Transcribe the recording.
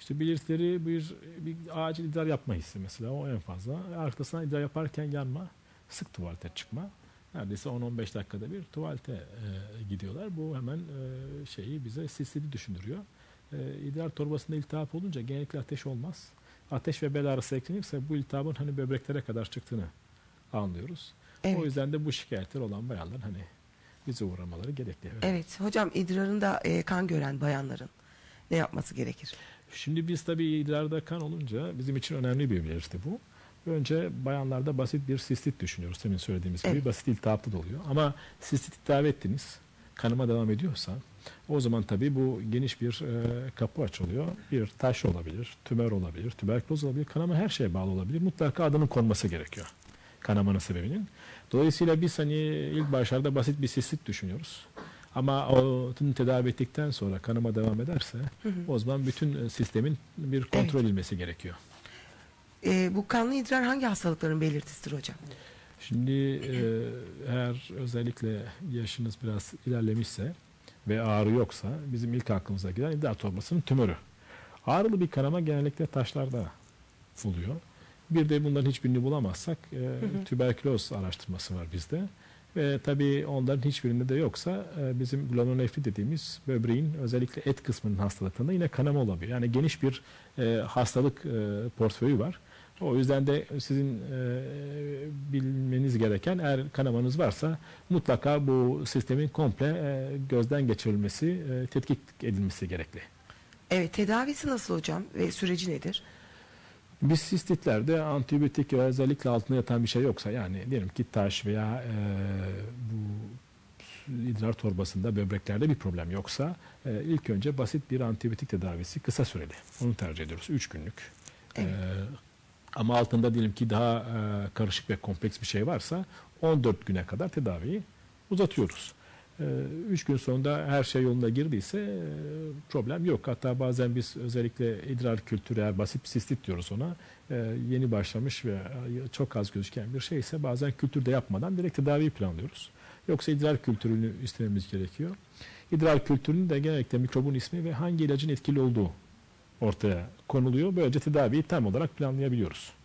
İşte belirtileri bir, bir acil idrar yapma hissi mesela o en fazla. Arkasından idrar yaparken yanma, sık tuvalete çıkma. Neredeyse 10-15 dakikada bir tuvalete e, gidiyorlar. Bu hemen e, şeyi bize sistemi düşündürüyor. E, idrar torbasında iltihap olunca genellikle ateş olmaz. Ateş ve bel ağrısı eklenirse bu iltihabın hani böbreklere kadar çıktığını anlıyoruz. Evet. O yüzden de bu şikayetler olan bayanlar hani bize uğramaları gerekli. Evet. Evet hocam idrarında e, kan gören bayanların ne yapması gerekir? Şimdi biz tabii idrarda kan olunca bizim için önemli bir belirti bu. Önce bayanlarda basit bir sistit düşünüyoruz. Demin söylediğimiz gibi Evet. basit iltihaplı da oluyor. Ama sistit tedavi ettiniz, kanıma devam ediyorsa o zaman tabii bu geniş bir e, kapı açılıyor. Bir taş olabilir, tümör olabilir, tüberküloz olabilir, kanama her şeye bağlı olabilir. Mutlaka adının konması gerekiyor kanamanın sebebinin. Dolayısıyla biz hani ilk başlarda basit bir sistit düşünüyoruz. Ama o tüm tedavi ettikten sonra kanama devam ederse o zaman bütün e, sistemin bir kontrol edilmesi gerekiyor. E, bu kanlı idrar hangi hastalıkların belirtisidir hocam? Şimdi e, eğer özellikle yaşınız biraz ilerlemişse ve ağrı yoksa bizim ilk aklımıza gelen idrar torbasının tümörü. Ağrılı bir kanama genellikle taşlarda oluyor. Bir de bunların hiçbirini bulamazsak e, tüberküloz araştırması var bizde. Ve tabii onların hiçbirinde de yoksa e, bizim glomerulonefrit dediğimiz böbreğin özellikle et kısmının hastalıklarında yine kanama olabilir. Yani geniş bir e, hastalık e, portföyü var. O yüzden de sizin bilmeniz gereken eğer kanamanız varsa mutlaka bu sistemin komple gözden geçirilmesi, e, tetkik edilmesi gerekli. Evet tedavisi nasıl hocam ve süreci nedir? Biz sistitlerde antibiyotik ve özellikle altında yatan bir şey yoksa yani diyelim ki taş veya e, bu idrar torbasında böbreklerde bir problem yoksa e, ilk önce basit bir antibiyotik tedavisi kısa süreli. Onu tercih ediyoruz. 3 günlük. Evet. E, ama altında diyelim ki daha e, karışık ve kompleks bir şey varsa 14 güne kadar tedaviyi uzatıyoruz. 3 gün sonunda her şey yoluna girdiyse e, problem yok. Hatta bazen biz özellikle idrar kültürü eğer basit sistit diyoruz ona e, yeni başlamış ve e, çok az gözüken bir şeyse bazen kültürde yapmadan direkt tedaviyi planlıyoruz. Yoksa idrar kültürünü istememiz gerekiyor. İdrar kültürünün de genellikle mikrobun ismi ve hangi ilacın etkili olduğu ortaya konuluyor. Böylece tedaviyi tam olarak planlayabiliyoruz.